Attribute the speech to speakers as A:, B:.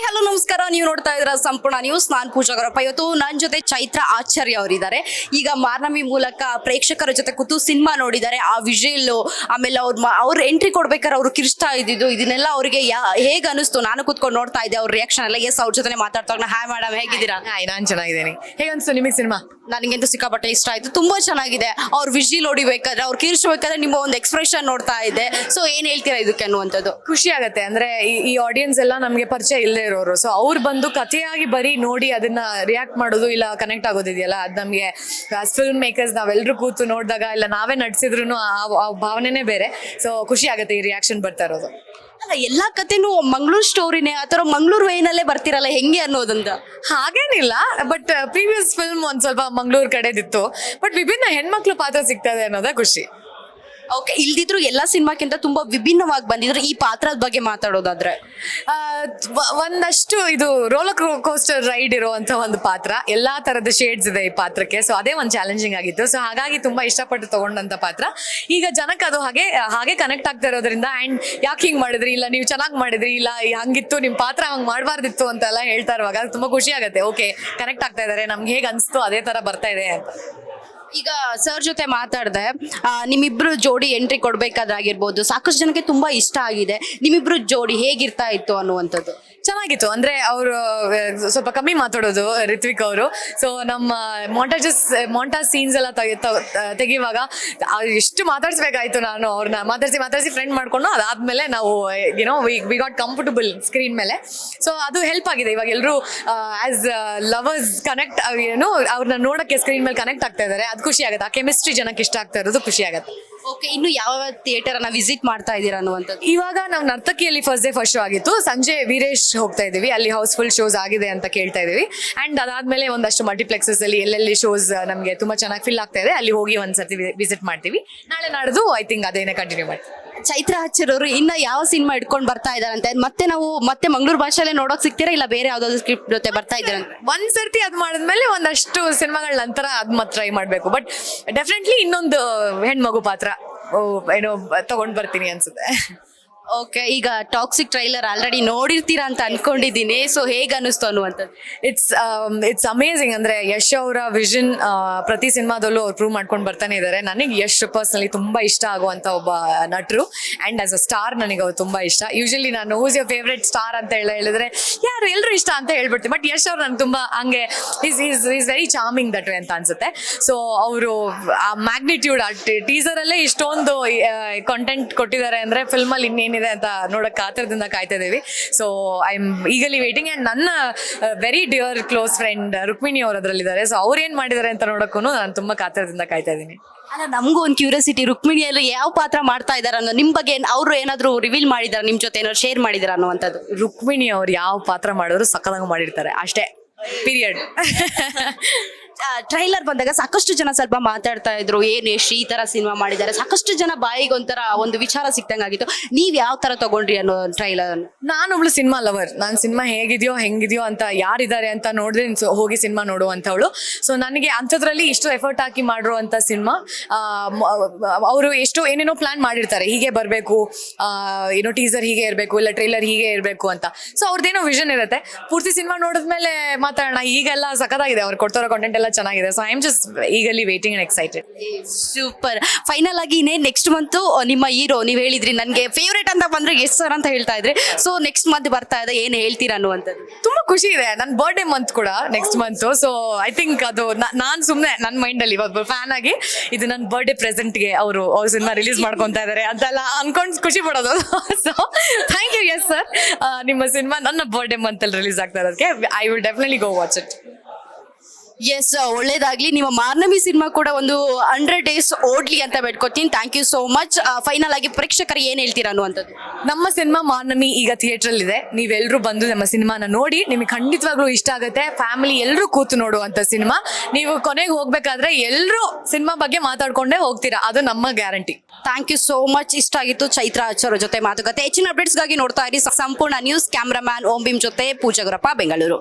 A: Hi hello ನಮಸ್ಕಾರ. ನೀವು ನೋಡ್ತಾ ಇದ್ರ ಸಂಪೂರ್ಣ ನ್ಯೂಸ್ ನಾನ್ ಪೂಜಾ ಗೌರಪ್ಪ. ಇವತ್ತು ನನ್ನ ಜೊತೆ ಚೈತ್ರ ಆಚಾರ್ಯ ಅವರಿದ್ದಾರೆ. ಈಗ ಮಾರ್ನಮಿ ಮೂಲಕ ಪ್ರೇಕ್ಷಕರ ಜೊತೆ ಕೂತು ಸಿನಿಮಾ ನೋಡಿದ್ದಾರೆ. ಆ ವಿಜಯಲ್ಲು ಆಮೇಲೆ ಅವ್ರ ಅವ್ರ ಎಂಟ್ರಿ ಕೊಡ್ಬೇಕಾದ್ರೆ ಅವ್ರು ಕಿರಿಸ್ತಾ ಇದ್ದಿದ್ದು. ಇದನ್ನೆಲ್ಲ ಅವರಿಗೆ ಹೇಗ್ ಅನಿಸ್ತು ನಾನು ಕೂತ್ಕೊಂಡು ನೋಡ್ತಾ ಇದ್ದೆ ಅವ್ರ ರಿಯಾಕ್ಷನ್ ಎಲ್ಲ. ಎಸ್ ಅವ್ರ ಜೊತೆ ಮಾತಾಡ್ತಾ ಹಾಯ್ ಮೇಡಮ್ ಹೇಗಿದ್ದೀರಾ?
B: ಹಾಯ್ ನಾನ್ ಚೆನ್ನಾಗಿದ್ದೀನಿ. ಹೇಗೆ ಅನಿಸ್ತು ನಿಮಗೆ ಸಿನಿಮಾ?
A: ನನಗೆಂತ ಸಿಕ್ಕಾಪಟ್ಟೆ ಇಷ್ಟ ಆಯ್ತು. ತುಂಬಾ ಚೆನ್ನಾಗಿದೆ. ಅವ್ರ ವಿಜಿಲ್ ಹೊಡಿಬೇಕಾದ್ರೆ ಅವ್ರು ಕಿರ್ಚ್ಬೇಕಾದ್ರೆ ನಿಮ್ಮ ಒಂದು ಎಕ್ಸ್ಪ್ರೆಷನ್ ನೋಡ್ತಾ ಇದ್ದೆ. ಸೊ ಏನ್ ಹೇಳ್ತೀರಾ ಇದಕ್ಕೆ ಅನ್ನುವಂಥದ್ದು?
B: ಖುಷಿ ಆಗುತ್ತೆ. ಅಂದ್ರೆ ಈ- ಈ ಆಡಿಯನ್ಸ್ ಎಲ್ಲ ನಮಗೆ ಪರಿಚಯ ಇಲ್ಲದೆ ಇರೋರು. ಸೊ ಅವ್ರು ಬಂದು ಕಥೆಯಾಗಿ ಬರೀ ನೋಡಿ ಅದನ್ನ ರಿಯಾಕ್ಟ್ ಮಾಡೋದು ಇಲ್ಲ ಕನೆಕ್ಟ್ ಆಗೋದಿದೆಯಲ್ಲ ಅದ್ ನಮ್ಗೆ ಫಿಲ್ಮ್ ಮೇಕರ್ಸ್ ನಾವೆಲ್ಲರೂ ಕೂತು ನೋಡಿದಾಗ ಇಲ್ಲ ನಾವೇ ನಡ್ಸಿದ್ರು ಆ ಭಾವನೆನೇ ಬೇರೆ. ಸೊ ಖುಷಿ ಆಗುತ್ತೆ ಈ ರಿಯಾಕ್ಷನ್ ಬರ್ತಾ ಇರೋದು.
A: ಅಲ್ಲ ಎಲ್ಲಾ ಕಥೆನೂ ಮಂಗಳೂರು ಸ್ಟೋರಿನೇ ಅಥವಾ ಮಂಗಳೂರು ವೈನಲ್ಲೇ ಬರ್ತಿರಲ್ಲ ಹೆಂಗೆ ಅನ್ನೋದಂತ?
B: ಹಾಗೇನಿಲ್ಲ ಬಟ್ ಪ್ರೀವಿಯಸ್ ಫಿಲ್ಮ್ ಒಂದ್ ಸ್ವಲ್ಪ ಮಂಗಳೂರು ಕಡೆದಿತ್ತು ಬಟ್ ವಿಭಿನ್ನ ಹೆಣ್ಮಕ್ಳು ಪಾತ್ರ ಸಿಗ್ತದೆ ಅನ್ನೋದೇ ಖುಷಿ.
A: ಓಕೆ ಇಲ್ದಿದ್ರು ಎಲ್ಲಾ ಸಿನಿಮಾಕ್ಕಿಂತ ತುಂಬಾ ವಿಭಿನ್ನವಾಗಿ ಬಂದಿದ್ರು ಈ ಪಾತ್ರದ ಬಗ್ಗೆ ಮಾತಾಡೋದಾದ್ರೆ.
B: ಒಂದಷ್ಟು ಇದು ರೋಲರ್ ಕೋಸ್ಟರ್ ರೈಡ್ ಇರುವಂತ ಒಂದು ಪಾತ್ರ. ಎಲ್ಲಾ ತರದ ಶೇಡ್ಸ್ ಇದೆ ಈ ಪಾತ್ರಕ್ಕೆ ಸೊ ಅದೇ ಒಂದು ಚಾಲೆಂಜಿಂಗ್ ಆಗಿತ್ತು. ಸೊ ಹಾಗಾಗಿ ತುಂಬಾ ಇಷ್ಟಪಟ್ಟು ತಗೊಂಡಂತ ಪಾತ್ರ. ಈಗ ಜನಕ್ಕೆ ಅದು ಹಾಗೆ ಹಾಗೆ ಕನೆಕ್ಟ್ ಆಗ್ತಾ ಇರೋದ್ರಿಂದ ಅಂಡ್ ಯಾಕೆ ಹಿಂಗ್ ಮಾಡಿದ್ರಿ? ಇಲ್ಲ, ನೀವು ಚೆನ್ನಾಗಿ ಮಾಡಿದ್ರಿ? ಇಲ್ಲ ಹಂಗಿತ್ತು, ನಿಮ್ ಪಾತ್ರ ಹಂಗ್ ಮಾಡಬಾರ್ದಿತ್ತು ಅಂತೆಲ್ಲ ಹೇಳ್ತಾ ಇರುವಾಗ ತುಂಬಾ ಖುಷಿ ಆಗುತ್ತೆ. ಓಕೆ ಕನೆಕ್ಟ್ ಆಗ್ತಾ ಇದಾರೆ, ನಮ್ಗೆ ಹೇಗೆ ಅನ್ಸ್ತು, ಅದೇ ತರ ಬರ್ತಾ ಇದೆ ಅಂತ.
A: ಈಗ ಸರ್ ಜೊತೆ ಮಾತಾಡಿದೆ ನಿಮ್ಮಿಬ್ರು ಜೋಡಿ ಎಂಟ್ರಿ ಕೊಡ್ಬೇಕಾದ್ರಾಗಿರ್ಬೋದು ಸಾಕಷ್ಟು ಜನಕ್ಕೆ ತುಂಬಾ ಇಷ್ಟ ಆಗಿದೆ. ನಿಮ್ಮಿಬ್ರು ಜೋಡಿ ಹೇಗಿರ್ತಾ ಇತ್ತು ಅನ್ನುವಂಥದ್ದು?
B: ಚೆನ್ನಾಗಿತ್ತು. ಅಂದ್ರೆ ಅವರು ಸ್ವಲ್ಪ ಕಮ್ಮಿ ಮಾತಾಡೋದು ರಿತ್ವಿಕ್ ಅವರು. ಸೊ ನಮ್ಮ ಮೊಂಟಾಜಸ್ ಮೊಂಟಾಜ್ ಸೀನ್ಸ್ ಎಲ್ಲ ತೆಗೆಯುವಾಗ ಎಷ್ಟು ಮಾತಾಡ್ಸ್ಬೇಕಾಯ್ತು ನಾನು ಅವ್ರನ್ನ ಮಾತಾಡ್ಸಿ ಮಾತಾಡ್ಸಿ ಫ್ರೆಂಡ್ ಮಾಡ್ಕೊಂಡು ಅದಾದ್ಮೇಲೆ ನಾವು ಏನೋ ವಿ ಗಾಟ್ ಕಂಫರ್ಟಬಲ್ ಸ್ಕ್ರೀನ್ ಮೇಲೆ. ಸೊ ಅದು ಹೆಲ್ಪ್ ಆಗಿದೆ. ಇವಾಗ ಎಲ್ಲರೂ ಆಸ್ ಲವರ್ಸ್ ಕನೆಕ್ಟ್ ಏನು ಅವ್ರನ್ನ ನೋಡಕ್ಕೆ ಸ್ಕ್ರೀನ್ ಮೇಲೆ ಕನೆಕ್ಟ್ ಆಗ್ತಾ ಇದ್ದಾರೆ. ಅದು ಖುಷಿ ಆಗುತ್ತೆ. ಆ ಕೆಮಿಸ್ಟ್ರಿ ಜನಕ್ಕೆ ಇಷ್ಟ ಆಗ್ತಾ ಇರೋದು ಖುಷಿ ಆಗುತ್ತೆ.
A: ಓಕೆ, ಇನ್ನು ಯಾವ ಥಿಯೇಟರ್ ಅನ್ನ ವಿಸಿಟ್ ಮಾಡ್ತಾ ಇದ್ದೀರಾ ಅನ್ನುವಂಥದ್ದು?
B: ಇವಾಗ ನಾವು ನರ್ತಕಿಯಲ್ಲಿ ಫಸ್ಟ್ ಡೇ ಫಸ್ಟ್ ಶೋ ಆಗಿತ್ತು. ಸಂಜೆ ವೀರೇಶ್ ಹೋಗ್ತಾ ಇದೀವಿ ಅಲ್ಲಿ ಹೌಸ್ಫುಲ್ ಶೋಸ್ ಆಗಿದೆ ಅಂತ ಕೇಳ್ತಾ ಇದೀವಿ ಅಂಡ್ ಅದಾದ್ಮೇಲೆ ಒಂದಷ್ಟು ಮಲ್ಟಿಪ್ಲೆಕ್ಸಸ್ ಅಲ್ಲಿ ಎಲ್ಲೆಲ್ಲಿ ಶೋಸ್ ನಮಗೆ ತುಂಬಾ ಚೆನ್ನಾಗಿ ಫಿಲ್ ಆಗ್ತಾ ಇದೆ. ಅಲ್ಲಿ ಹೋಗಿ ಒಂದ್ಸತಿ ವಿಸಿಟ್ ಮಾಡ್ತೀವಿ. ನಾಳೆ ನಾಡ್ದು ಐ ಥಿಂಕ್ ಅದೇನೆ ಕಂಟಿನ್ಯೂ ಮಾಡ್ತೀವಿ.
A: ಚೈತ್ರ ಹಚ್ಚಿರೋರು ಇನ್ನ ಯಾವ ಸಿನಿಮಾ ಇಟ್ಕೊಂಡು ಬರ್ತಾ ಇದಾರಂತೆ ಮತ್ತೆ ನಾವು ಮತ್ತೆ ಮಂಗಳೂರು ಭಾಷೆಯಲ್ಲೇ ನೋಡೋಕ್ ಸಿಗ್ತೀರಾ ಇಲ್ಲ ಬೇರೆ ಯಾವ್ದಾದ್ರು ಸ್ಕ್ರಿಪ್ಟ್ ಜೊತೆ ಬರ್ತಾ ಇದ್ದೀರಂತೆ
B: ಒಂದ್ ಸರ್ತಿ ಅದ್ ಮಾಡಿದ್ಮೇಲೆ ಒಂದಷ್ಟು ಸಿನಿಮಾಗಳ ನಂತರ ಅದ್ ಮಾತ್ರ ಟ್ರೈ ಮಾಡ್ಬೇಕು. ಬಟ್ ಡೆಫಿನೆಟ್ಲಿ ಇನ್ನೊಂದು ಹೆಣ್ಮಗು ಪಾತ್ರ ಏನೋ ತಗೊಂಡ್ ಬರ್ತೀನಿ ಅನ್ಸುತ್ತೆ.
A: ಓಕೆ ಈಗ ಟಾಕ್ಸಿಕ್ ಟ್ರೈಲರ್ ಆಲ್ರೆಡಿ ನೋಡಿರ್ತೀರಾ ಅಂತ ಅನ್ಕೊಂಡಿದ್ದೀನಿ. ಸೊ ಹೇಗೆ ಅನಿಸ್ತು ಅನ್ನುವಂಥದ್ದು?
B: ಇಟ್ಸ್ ಇಟ್ಸ್ ಅಮೇಝಿಂಗ್ ಅಂದರೆ ಯಶ್ ಅವರ ವಿಷನ್ ಪ್ರತಿ ಸಿನಿಮಾದಲ್ಲೂ ಅವ್ರು ಪ್ರೂವ್ ಮಾಡ್ಕೊಂಡು ಬರ್ತಾನೆ ಇದ್ದಾರೆ ನನಗೆ ಯಶ್ ಪರ್ಸ್ನಲಿ ತುಂಬ ಇಷ್ಟ ಆಗುವಂಥ ಒಬ್ಬ ನಟರು. ಆ್ಯಂಡ್ ಆಸ್ ಅ ಸ್ಟಾರ್ ನನಗೆ ಅವ್ರು ತುಂಬ ಇಷ್ಟ. ಯೂಶಲಿ ನಾನು ಹೂಸ್ ಯೋರ್ ಫೇವ್ರೆಟ್ ಸ್ಟಾರ್ ಅಂತ ಹೇಳಿ ಹೇಳಿದ್ರೆ, ಯಾರು ಎಲ್ಲರೂ ಇಷ್ಟ ಅಂತ ಹೇಳ್ಬಿಡ್ತೀನಿ. ಬಟ್ ಯಶ್ ಅವ್ರು ನನಗೆ ತುಂಬ ಹಂಗೆ is is is very charming that way ಅಂತ ಅನ್ಸುತ್ತೆ. ಸೊ ಅವರು, ಆ ಮ್ಯಾಗ್ನಿಟ್ಯೂಡ್ ಆ ಟೀಸರಲ್ಲೇ ಇಷ್ಟೊಂದು ಕಂಟೆಂಟ್ ಕೊಟ್ಟಿದ್ದಾರೆ ಅಂದರೆ ಫಿಲ್ಮ್ ಅಲ್ಲಿ ಇನ್ನೇನಿದೆ ಅಂತ ನೋಡಕ್ ಕಾತರದಿಂದ ಕಾಯ್ತಾ ಇದೀವಿ so I am eagerly waiting and ನನ್ನ very dear close friend Rukmini ಅವರು ಅದರಲ್ಲಿದ್ದಾರೆ ಸೊ ಅವ್ರು ಏನ್ ಮಾಡಿದ್ದಾರೆ ಅಂತ ನೋಡಕ್ಕೂ ನಾನು ತುಂಬಾ ಕಾತರದಿಂದ ಕಾಯ್ತಾ ಇದ್ದೀನಿ.
A: ಅಲ್ಲ ನಮಗೂ ಒಂದು ಕ್ಯೂರಿಯಾಸಿಟಿ ರುಕ್ಮಿಣಿಯಲ್ಲಿ ಯಾವ ಪಾತ್ರ ಮಾಡ್ತಾ ಇದಾರ ಅನ್ನೋ ನಿಮ್ ಬಗ್ಗೆ ಅವರು ಏನಾದ್ರು ರಿವೀಲ್ ಮಾಡಿದಾರ ನಿಮ್ ಜೊತೆ ಏನಾದ್ರು ಶೇರ್ ಮಾಡಿದಾರ ಅನ್ನುವಂಥದ್ದು?
B: ರುಕ್ಮಿಣಿ ಅವ್ರು ಯಾವ ಪಾತ್ರ ಮಾಡಿದ್ರು ಸಕ್ಕದಾಗ ಮಾಡಿರ್ತಾರೆ. ಅಷ್ಟೇ ಪೀರಿಯಡ್
A: ಟ್ರೈಲರ್ ಬಂದಾಗ ಸಾಕಷ್ಟು ಜನ ಸ್ವಲ್ಪ ಮಾತಾಡ್ತಾ ಇದ್ರು, ಏನ್ ಎಷ್ಟು ಈ ತರ ಸಿನಿಮಾ ಮಾಡಿದ್ದಾರೆ? ಸಾಕಷ್ಟು ಜನ ಬಾಯಿಗೆ ಒಂಥರ ಒಂದು ವಿಚಾರ ಸಿಕ್ತಂಗಾಗಿತ್ತು ನೀವ್ ಯಾವ ತರ ತಗೊಂಡ್ರಿ ಅನ್ನೋ ಟ್ರೈಲರ್ ನಾನು
B: ಒಬ್ಳು ಸಿನಿಮಾ ಲವರ್ ನಾನು ಸಿನಿಮಾ ಹೇಗಿದೆಯೋ, ಹೆಂಗಿದೆಯೋ ಅಂತ ಯಾರಿದ್ದಾರೆ ಅಂತ ನೋಡಿದ್ರೆ ಹೋಗಿ ಸಿನಿಮಾ ನೋಡುವಂಥವಳು. ಸೊ ನನಗೆ ಅಂಥದ್ರಲ್ಲಿ ಇಷ್ಟು ಎಫರ್ಟ್ ಹಾಕಿ ಮಾಡಿರುವಂಥ ಸಿನಿಮಾ ಅವರು ಎಷ್ಟು ಏನೇನೋ ಪ್ಲಾನ್ ಮಾಡಿರ್ತಾರೆ. ಹೀಗೆ ಬರಬೇಕು ಏನೋ ಟೀಸರ್ ಹೀಗೆ ಇರಬೇಕು, ಇಲ್ಲ ಟ್ರೈಲರ್ ಹೀಗೆ ಇರಬೇಕು ಅಂತ. ಸೊ ಅವ್ರದ್ದೇನೋ ವಿಷನ್ ಇರುತ್ತೆ. ಪೂರ್ತಿ ಸಿನಿಮಾ ನೋಡಿದ್ಮೇಲೆ ಮಾತಾಡೋಣ, ಈಗೆಲ್ಲ ಸಖತ್ತಾಗಿದೆ. ಅವ್ರು ಕೊಡ್ತಾರೋ ಕಾಂಟೆಂಟ್ ಎಲ್ಲ ಚೆನ್ನಾಗಿದೆ. So I am just eagerly waiting and excited
A: super final ಆಗಿ ಇನ್ನೇ ನೆಕ್ಸ್ಟ್ ಮಂತ್ ನಿಮ್ಮ ಹೀರೋ ನೀವು ಹೇಳಿದ್ರಿ ನನಗೆ ಫೇವ್ರೇಟ್ ಅಂತ ಬಂದ್ರೆ ಎಸ್ ಸರ್ ಅಂತ ಹೇಳ್ತಾ ಇದ್ರಿ. ಸೊ ನೆಕ್ಸ್ಟ್ ಮಂತ್ ಬರ್ತಾ ಇದೆ ಏನು ಹೇಳ್ತೀರಾ ಅನ್ನುವಂಥದ್ದು?
B: ತುಂಬಾ ಖುಷಿ ಇದೆ. ನನ್ನ ಬರ್ಡೇ ಮಂತ್ ಕೂಡ next month so I think ಅದು ನಾನು ಸುಮ್ಮನೆ ಸುಮ್ನೆ ನನ್ನ ಮೈಂಡ್ ಅಲ್ಲಿ ಒಬ್ಬ ಫ್ಯಾನ್ ಆಗಿ ಇದು ನನ್ನ ಬರ್ಡೇ ಪ್ರೆಸೆಂಟ್ಗೆ ಅವರು ಅವ್ರ ಸಿನಿಮಾ ರಿಲೀಸ್ ಮಾಡ್ಕೊತಾ ಇದ್ದಾರೆ ಅಂತೆಲ್ಲ ಅನ್ಕೊಂಡ್ ಖುಷಿ ಪಡೋದು. So thank you yes sir ನಿಮ್ಮ ಸಿನಿಮಾ ನನ್ನ ಬರ್ಡೇ ಮಂತ್ ಅಲ್ಲಿ ರಿಲೀಸ್ ಆಗ್ತಾ ಇರೋದಕ್ಕೆ I will definitely go watch it
A: yes ಒಳ್ಳೇದಾಗ್ಲಿ. ನಿಮ್ಮ ಮಾರ್ನಮಿ ಸಿನಿಮಾ ಕೂಡ ಒಂದು ಹಂಡ್ರೆಡ್ ಡೇಸ್ ಓಡ್ಲಿ ಅಂತ ಬೇಡ್ಕೊತೀನಿ. Thank you so much final ಆಗಿ ಪ್ರೇಕ್ಷಕರು ಏನ್ ಹೇಳ್ತೀರಾ ಅನ್ನುವಂಥದ್ದು?
B: ನಮ್ಮ ಸಿನಿಮಾ ಮಾರ್ನಮಿ ಈಗ ಥಿಯೇಟರ್ ಇದೆ ನೀವೆಲ್ಲರೂ ಬಂದು ನಮ್ಮ ಸಿನಿಮಾನ ನೋಡಿ ನಿಮಗೆ ಖಂಡಿತವಾಗ್ಲೂ ಇಷ್ಟ ಆಗುತ್ತೆ. ಫ್ಯಾಮಿಲಿ ಎಲ್ಲರೂ ಕೂತು ನೋಡುವಂತ ಸಿನಿಮಾ. ನೀವು ಕೊನೆಗೆ ಹೋಗ್ಬೇಕಾದ್ರೆ ಎಲ್ಲರೂ ಸಿನಿಮಾ ಬಗ್ಗೆ ಮಾತಾಡ್ಕೊಂಡೇ ಹೋಗ್ತೀರಾ. ಅದು ನಮ್ಮ guarantee.
A: Thank you so much ಇಷ್ಟ ಆಗಿತ್ತು ಚೈತ್ರ ಆಚಾರ್ಯ ಜೊತೆ ಮಾತುಕತೆ. ಹೆಚ್ಚಿನ ಅಪ್ಡೇಟ್ಸ್ಗಾಗಿ ನೋಡ್ತಾ ಇರಿ. ಸಂಪೂರ್ಣ ನ್ಯೂಸ್ ಕ್ಯಾಮ್ರಾಮ್ಯಾನ್ ಓಂ ಬಿಮ್ ಜೊತೆ ಪೂಜಾ ಗುರಪ್ಪ ಬೆಂಗಳೂರು.